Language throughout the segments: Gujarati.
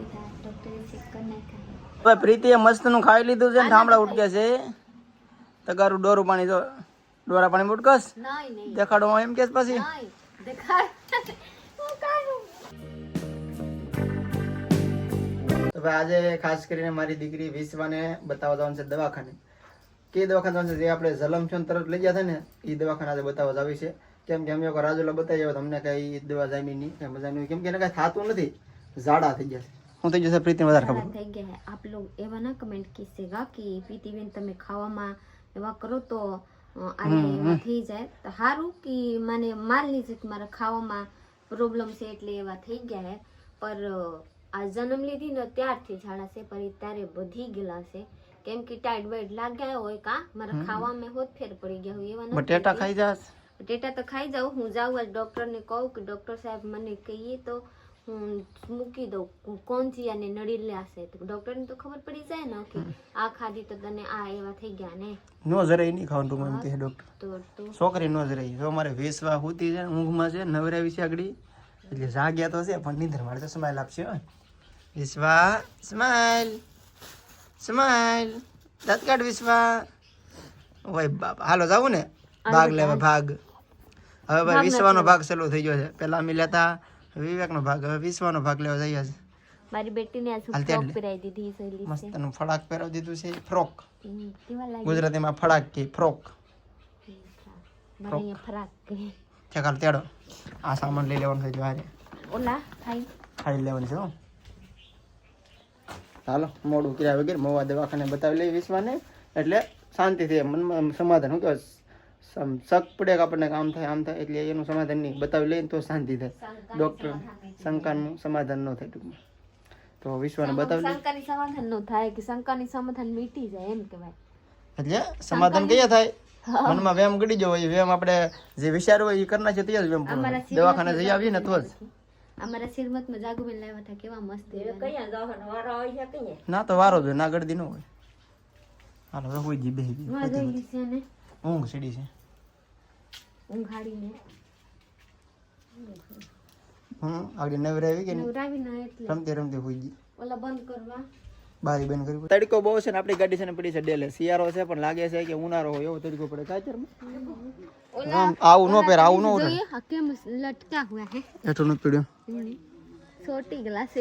દીધા ડોક્ટરે ચેક કરી નાખ્યા. હવે પ્રીતિએ મસ્તનું ખાઈ લીધું છે ને ઠામડા ઉટકે છે. તગારું ડોરું પાણી જો ડોરા પાણી ઉટકસ દેખાડો એમ કેસ પછી. આજે ખાસ કરીને મારી દીકરી વિશ્વાને બતાવવા જવાનું છે દવાખાને. કે દવાખાને જવાનું છે જે આપણે જલમ છો તરત લઈ ગયા હતા ને એ દવાખાને આજે બતાવવા જાવી છે. કેમ કે અમે રાજુલા બતાવી આવ્યો તમને કઈ દવા જામી નહીં મજા નહીં કેમ કે એને કઈ થતું નથી ઝાડા થઈ ગયા છે. હું થઈ જશે પ્રીતિ વધારે ખબર. થઈ ગયા આપ લોગ એવા ના કમેન્ટ કીસેગા કે પ્રીતિબેન તમે ખાવામાં એવા કરો તો આને થઈ જાય. તો સારું કે મને માલની જીત મારા ખાવામાં પ્રોબ્લેમ છે એટલે એવા થઈ ગયા હે. પર આ જન્મ લીધી ને ત્યારથી ઝાડા છે પર ત્યારે વધી ગયેલા છે. કેમ કે ટાઈટ બાઈટ લાગ્યા હોય કા મારા ખાવામાં હોત ફેર પડી ગયા હોય એવા બટેટા ખાઈ જાસ બટેટા તો ખાઈ જાઉં હું જાઉં ડોક્ટર ને કહું કે ડોક્ટર સાહેબ મને કહીએ તો મૂકી દઉં. કોણ અને નડી લેશે તો ડૉક્ટરને તો ખબર પડી જાય ને કે આ ખાધી તો તને આ એવા થઈ ગયા ને. નો જરાય નહીં ખાવાનું ટૂંકમાં એમ કહે ડોક્ટર. છોકરી નો જરાય. જો અમારે વેસવા હોતી છે ઊંઘમાં છે નવરાવી છે આગળ. એટલે જાગ્યા તો છે પણ નીંદર મારે તો સ્માઈલ આપશે. વિશ્વા સ્માઈલ સ્માઈલ દાંત કાઢ વિશ્વા. ઓય બાપા. હાલો જાવું ને? ભાગ લેવા ભાગ. હવે ભાઈ વિશ્વાનો ભાગ ચાલુ થઈ ગયો છે. પેલા અમે લેતા વિવેકનો ભાગ હવે વિશ્વાનો ભાગ લેવા જઈએ છે મારી બેટીને હાલ ફ્રોક પહેરાવી દીધી છે મસ્તનું ફડાક પહેરાવી દીધું છે ફ્રોક. ગુજરાતીમાં ફડાક કે ફ્રોક. મારે અહીંયા ફરાક કહે. છે કાલ તેડો. આ સામાન લઈ લેવાનું જો હારે ઓલા ખાઈ ખાઈ લેવાનું છે હો. હાલો મોડું કર્યા વગર મોવા દવાખાને બતાવી લઈ વિશ્વાને. એટલે શાંતિથી મનમાં સમાધાન શું કહેવાય? શક પડે કે આપણને આમ થાય આમ થાય એટલે એનું સમાધાન નહીં. બતાવી લઈએ તો શાંતિ થાય. ડૉક્ટર શંકાનું સમાધાન ન થાય ટૂંકમાં. તો વિશ્વને બતાવી શંકાની સમાધાન ન થાય કે શંકાની સમાધાન મીટી જાય એમ કહેવાય. એટલે સમાધાન કયા થાય? મનમાં વેમ ગડી જવો એ વેમ આપણે જે વિચાર હોય એ કરના છે ત્યાં જ વેમ પૂર્ણ દવાખાને જઈ આવીએ ને તો જ. અમારા શ્રીમતમાં જાગુબેન લાવ્યા હતા કેવા મસ્ત એવા. ના તો વારો જોઈએ ના ગળદી ન હોય. હાલો હોય જી બેહી છે ઊંઘ સીડી છે. ઊંઘાડીને. હમ આગળ નવરે કે નવરાવીને એટલે. રમતી રમતી હોઈ ગઈ ઓલા બંધ કરવા. બારી બંધ કરી તડકો બહુ છે ને આપણી ગાડી છે ને પડી છે ડેલે. શિયાળો છે પણ લાગે છે કે ઉનાળો હોય એવો તડકો પડે. કાચરમાં આમ આવું નો પહેર આવું નો કેમ લટકા હુઆ હે? હેઠું નથી પીડ્યું. છોટી ગ્લાસ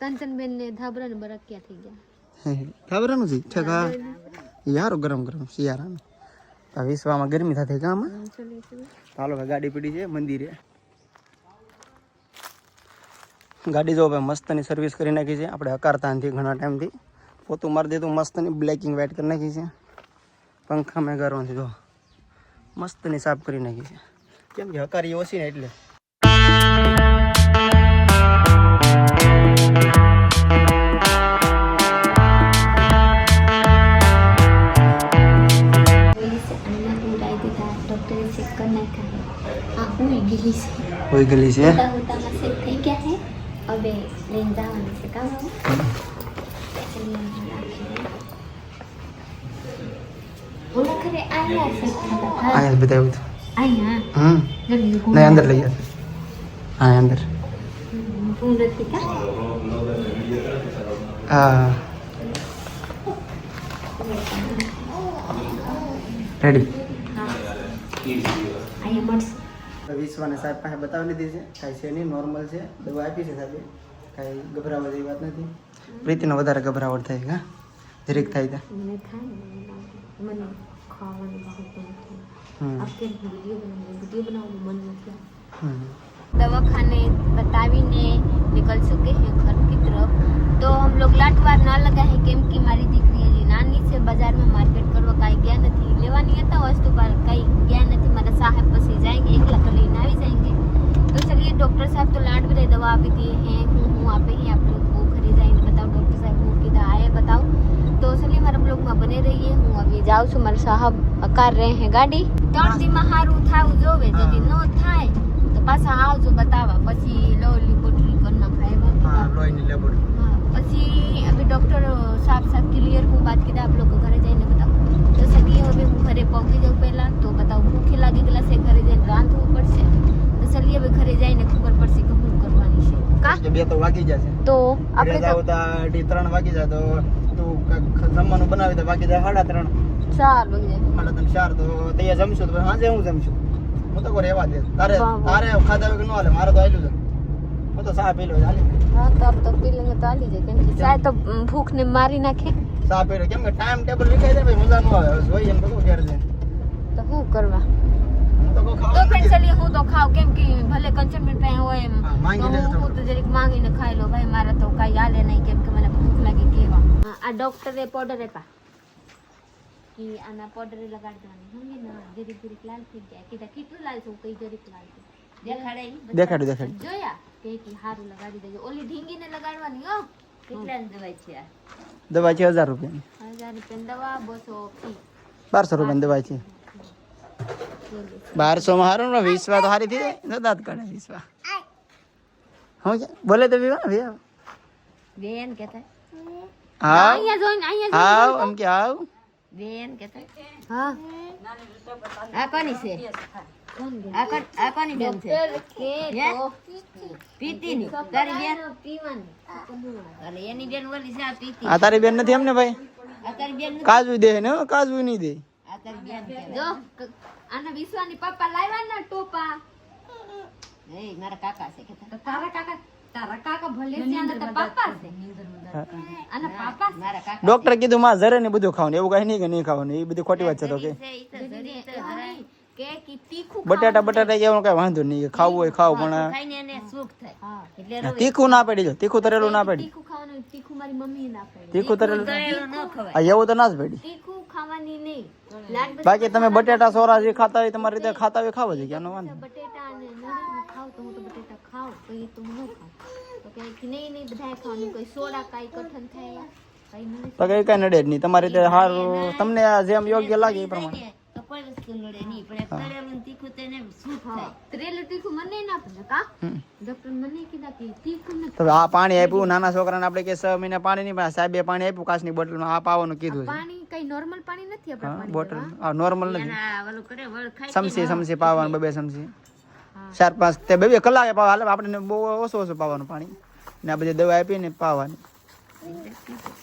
કંચનબેન ને ધાબરા ને બરક્યા થઈ ગયા. ઠેક. હા યાર ગરમ ગરમ શિયાળાનું. વિશ્વામાં ગરમી થતી કામ ચાલો હાલો ભાઈ ગાડી પડી છે મંદિરે. ગાડી જો ભાઈ મસ્તની સર્વિસ કરી નાખી છે. આપણે હકારતા નથી ઘણા ટાઈમથી. પોતું મારી દીધું મસ્તની બ્લેકિંગ વ્હાઇટ કરી નાખી છે. પંખા મેં કરવાથી જો મસ્તની સાફ કરી નાખી છે. કેમ કે હકારી ઓછી ને એટલે. ડોક્ટરે કરી નાખ્યા આ હું ગયેલી છે હોઈ ગલી છે હોતા હોતામાં સેટ થઈ ગયા છે હવે લઈને જવાનું છે કામ ઓલા ખરે આયા છે બતાવ્યું આયા હમ નહીં અંદર લઈ જાય હા અંદર હું હતી કા હા રેડી અહીંયા મળશે વિશ્વાને સાહેબ પાસે બતાવી લીધી છે કાંઈ છે નહીં નોર્મલ છે દવા આપી છે સાહેબે કાંઈ ગભરાવા જેવી વાત નથી પ્રીતિનો વધારે ગભરાવટ થાય હા જરીક થાય ત્યાં મને થાય ને મને ખાવાનું બહુ ગમે છે હમ આખે વિડીયો બનાવવાનું વિડીયો બનાવવાનું મન નથી હમ दवाखाने बतावीने निकल चुके हैं घर की तरफ तो हम लोग लाटवार ना लगा है केम की मारी દીકરી હજી નાની છે બજારમાં માર્કેટ કરવા કાંઈ ગયા નથી લેવાની હતા વસ્તુ પર કઈ डॉक्टर साहब तो लाट भी दवा भी दिए हैं। हूँ हूँ वहाँ पे ही आपने वो खरीदा है बताओ डॉक्टर साहब हूँ कि आए बताओ। तो उसने मरम लोग वहाँ बने रही है हूँ अभी जाओ सुमर साहब कर रहे हैं गाड़ी। चौंट दिन महारू था जो वे जो दिन नो तो बस आओ जो बतावा बस ये लो लिपोटरी करना खाए बस। हाँ, बस अभी डॉक्टर साहब साहब क्लियर हूँ बात की आप लोग को घर जाए बताओ। तो सभी हो घरे पहुँची जाओ पहला तो बताओ भूखे लगे गला से घरे जाए रात हो पड़ से। ચલીએ હવે ઘરે જઈને ખબર પડશે કે શું કરવાની છે. કા? બે તો વાગી જશે. તો આપણે જાવ તો અઢી ત્રણ વાગી જાય તો તું જમવાનું બનાવી તો વાગી જાય સાડા ત્રણ. ચાર વાગે સાડા ત્રણ ચાર તો તૈયાર જમશું તો સાંજે હું જમશું? હું તો કોઈ રહેવા દે. તારે. તારે ખાધા વગર ન હાલે મારે તો આવેલું છે હું તો ચા પેલો લો હાલી. હા તો આપ તો પીલિંગ તો આલી જાય. કેમ કે ચાય તો ભૂખ ને મારી નાખે. ચા પેલો. કેમ કે ટાઈમ ટેબલ જાય પછી મજા ન આવે. જોઈએ એમ બધું ઘેર જઈને તો શું કરવા? તો કોઈ તો ખાવાનું ફ્રેન્ડ નથી. ચલીએ હું તો ખાવ કેમ કે ભલે કંચનબેન પાસે હોય એમ. હા, માંગી તો લેજો હું- હું થોડું. તો જરીક માંગીને ખાઈ લો ભાઈ મારે તો કાંઈ હાલે નહીં. કેમ કે મને ભૂખ લાગે કેવા. હા, આ ડોક્ટરે પાવડર આપ્યા. કે આના પાવડર લગાડી દેવાની સમજી ને? જરીક જરીક લાલ થઈ ગયા. કીધા કેટલું લાલ છે. હું કઈ જરીક લાલ છે. દેખાડે ઈ? દેખાડ્યું, દેખાડ્યું. જોયા? કે કે હારું લગાડી દેજો. ઓલી ઢીંગીને લગાડવાની હો? કેટલાની દવાઈ છે આ? દવા છે હજાર રૂપિયાની. હજાર રૂપિયાની દવા બસો ફી. બારસો રૂપિયાની દવા છે. બારસો માં હારું ને વીસવા તો હારી થઈ જાય. દાંત કાઢે વીસવા હું બોલે તો વિવા વિવા બેન કેતા? હા અહીંયા જોઈને અહીંયા આવ એમ કે આવ બેન કેતા? હા. આ કોની છે? આ કોણ આ કોની બેન છે? હે? પીતીની. તારી બેન? પીવાની અરે એની બેન ઓલી છે આ પીતી. આ તારી બેન નથી એમને ભાઈ? આ તારી બેન કાજુ દે ને હો, કાજુ નહીં દે. જો આના વિશ્વાની પપ્પા લાવ્યા ને ટોપા. એ મારા કાકા છે કે તારા? કાકા તારા કાકા ભલે છે આના તો પાપા છે. આના પાપા મારા કાકા ડોક્ટર કીધું માં જરે ને બધું ખાવાનું. એવું કઈ નહીં કે નહીં ખાવાનું. એ બધી ખોટી વાત છે તો કે. છે ઈ તો જરી તો જરાય કે કે તીખું બટાટા બટાટા કે એવું કઈ વાંધો નહીં. ખાવું હોય ખાવ પણ ખાઈને એને સુખ થાય. હા. એટલે આ તીખું ના પડી જો. તીખું તરેલું ના પડી. તીખું ખાવાનું તીખું મારી મમ્મી ના પાડી. તીખું તરેલું ન એવું તો ના જ પડી. તીખું ખાવાની નહીં. લાડ બાકી તમે બટેટા સોરા જે ખાતા હોય તમારી રીતે ખાતા હોય ખાવા છે ક્યાંનો વાંધો બટેટા અને ખાવ તો હું તો બટેટા ખાવ તો એ તો હું ન ખાવ તો કે કે નહીં નહીં બધાય ખાવાનું કોઈ સોડા કાંઈ કઠન થાય કઈ તો કઈ કઈ નડે જ નહીં તમારી રીતે સારું તમને આ જેમ યોગ્ય લાગે એ પ્રમાણે. નડે નહીં. પણ તળેલું તીખું તેને સુખ થાય? તળેલું તીખું મને ના પડે કા ડોક્ટર મને કીધા કે તીખું નથી. તો આ પાણી આપ્યું નાના છોકરાને આપણે કે મહિના પાણી નહીં પણ સાહેબે પાણી આપ્યું કાચની બોટલમાં આ પાવાનું કીધું છે. પાણી કઈ નોર્મલ પાણી નથી આપણે પાણી બોટલ. આ નોર્મલ નથી. ઓલું કરે વળ ખાઈ સમસી સમસી પાવાનું બબે સમસી. ચાર પાંચ તે બે કલાકે પાવા હાલે આપણે બહુ ઓછું ઓછું પાવાનું પાણી. ને આ બધી દવા આપીને પાવાની.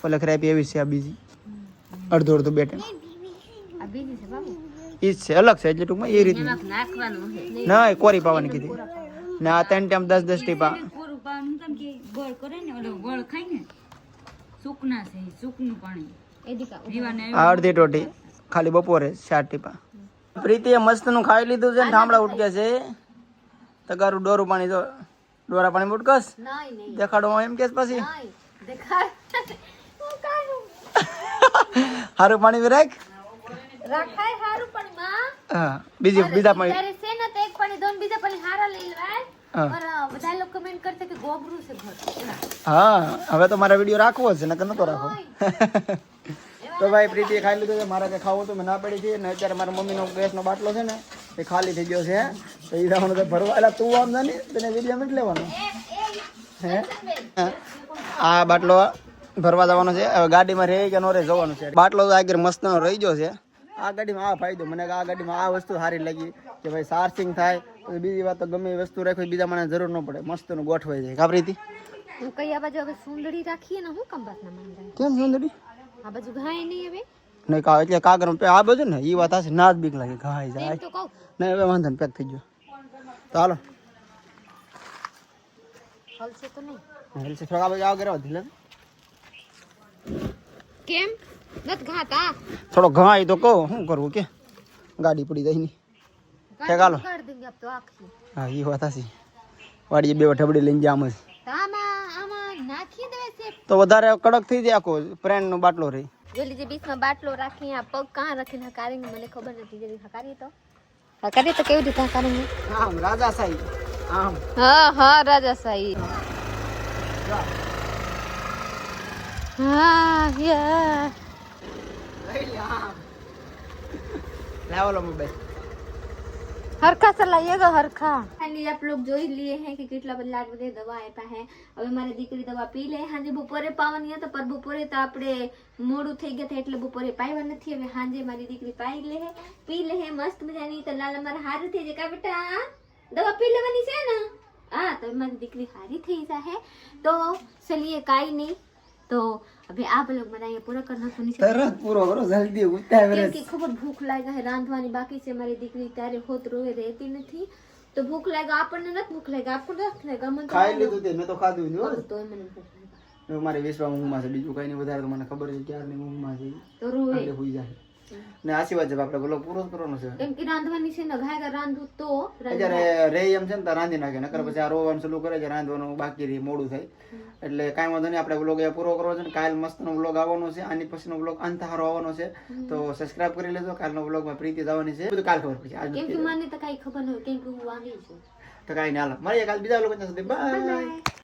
પલખર આપી એવી છે આ બીજી. અડધો અડધો બે આ બીજી છે બાબુ. એ જ છે અલગ છે એટલે ટૂંકમાં એ રીતનું. ના એ કોરી પાવાની કીધી. ને આ ત્રણ ટાઈમ દસ દસ ટીપા. પૂરું પાવાનું કેમ કે ગોળ કરે ને ઓલો ગોળ ખાય ને સૂકના છે ઈ સૂકનું પાણી. એદિકા પીવાને આ અડધી ટોટી ખાલી બપોરે ચાર ટીપા. પ્રીતિએ મસ્તનું ખાઈ લીધું છે ને ઠામડા ઉટકે છે. તગારું ડોરું પાણી જો ડોરા પાણી ઉટકસ. દેખાડો એમ કેસ પછી. હારું પાણી બી રાખ. રાખાય હારું પણ હા બીજી બીજા પણ છે ને તો એક પાણી દોન બીજા પાણી હારા લઈ. પણ બધા લોકો કમેન્ટ કરતે કે ગોબરું છે ઘર. હા હવે તો મારે વિડિયો રાખવો છે નકર નતો રાખવો. તો ભાઈ પ્રીતિએ ખાઈ લીધું છે મારે કે ખાવું તો મેં ના પડી છે ને અત્યારે મારા મમ્મીનો ગેસનો બાટલો છે ને એ ખાલી થઈ ગયો છે તો એ જવાનું તો ભરવા એટલે તું આમ જાની તને વીડિયો મીટ લેવાનો. હે? હા. આ બાટલો ભરવા જવાનો છે હવે ગાડીમાં રહે કે નો રહે જવાનું છે. બાટલો તો આગળ મસ્તનો રહી ગયો છે. આ ગાડીમાં આ ફાયદો. મને આ ગાડીમાં આ વસ્તુ સારી લાગી કે ભાઈ ચાર્જિંગ થાય બીજી વાત તો ગમે એ વસ્તુ રાખવી બીજા મને જરૂર ન પડે. મસ્તનું ગોઠવાઈ જાય. પ્રીતિ હું કઈ આ બાજુ હવે સુંદડી રાખીએ ને હું કમ વાત ના માંગે કેમ સુંદરી આ બાજુ ઘાય નહીં હવે. નહીં કા એટલે કાગર આ બધું ને એ વાત હશે ના જ બીક લાગે ઘાય જાય. તો કહું. નહીં હવે વાંધો ને પેક થઈ ગયો. તો હાલો. હલશે તો નહીં. હેલસે થોડા બાજુ આવ ગરવા ધીલે કેમ? થોડો ઘાય તો કહો શું કરવું કે? ગાડી પડી જાય ની તો આખી. હા એ વાત હશે વાડીએ બે ઠબડી લઈને જામ જ. તો આમાં આમાં નાખી દેવે તો વધારે કડક થઈ જાય આખો પ્રેન નો બાટલો રહી. જોલી જે બીચમાં બાટલો રાખી આ પગ કાં રાખીને હકારીને? મને ખબર નથી હકારી તો. હકારી તો કેવી રીતે હકારી આમ રાજા સાઈ આમ. હા હા રાજા સાઈ હા યા. લાવો લો મોબાઈલ હરખા હરખા ફાઇનલી આપ લોગ જોઈ લીએ હે કે કેટલા બદલા બધે દવા આપ્યા હે હવે મારી દીકરી દવા પી લે હાંજે બપોરે પાવાની હતા પર બપોરે તો આપણે મોડું થઈ ગયા હતા એટલે બપોરે પાઈવા નથી હવે હાંજે મારી દીકરી પાઈ લે હે પી લે હે મસ્ત મજાની તો લાલ અમારા હારું થઈ જાય કા બેટા દવા પી લેવાની છે ને હા તો મારી દીકરી હારી થઈ જાય હે તો ચલીએ કાઈ નહીં તો હવે આ બ્લોગ મને અહીંયા પૂરો કરી નાખવાની છે તરત પૂરો કરો જલ્દી ઉઠતા કેમ કે ખબર ભૂખ લાગે છે રાંધવાની બાકી છે મારી દીકરી ત્યારે હોત રોવે રહેતી નથી તો ભૂખ લાગે આપણને નથી ભૂખ લાગે આપણને નથી લાગે મને ખાઈ લીધું તે મેં તો ખાધું નહીં તો મને ભૂખ લાગે મારે વિશ્વા ઊંઘમાં છે બીજું કઈ નહીં વધારે તો મને ખબર છે ક્યારની ઊંઘમાં છે તો રોવે એટલે હોઈ જાય ને આશીર્વાદ છે આપણે બોલો પૂરો કરવાનો છે. કેમ કે રાંધવાની છે ને ઘાય રાંધું તો અત્યારે રે એમ છે ને તો રાંધી નાખે નકર પછી આ રોવાનું ચાલુ કરે છે રાંધવાનું બાકી રહી મોડું થાય. એટલે કાંઈ વાંધો નહીં આપણે બ્લોગ એ પૂરો કરવો છે ને કાલ મસ્તનો બ્લોગ આવવાનો છે આની પછીનો બ્લોગ અંત હારો આવવાનો છે. તો સબસ્ક્રાઇબ કરી લેજો કાલનો બ્લોગમાં પ્રીતિ જવાની છે. બધું કાલ ખબર પડશે કેમ કે મને તો કઈ ખબર ન હોય કેમ કે હું આવી છું. તો કાંઈ ના હાલો મળીએ કાલ બીજા લોકો બાય.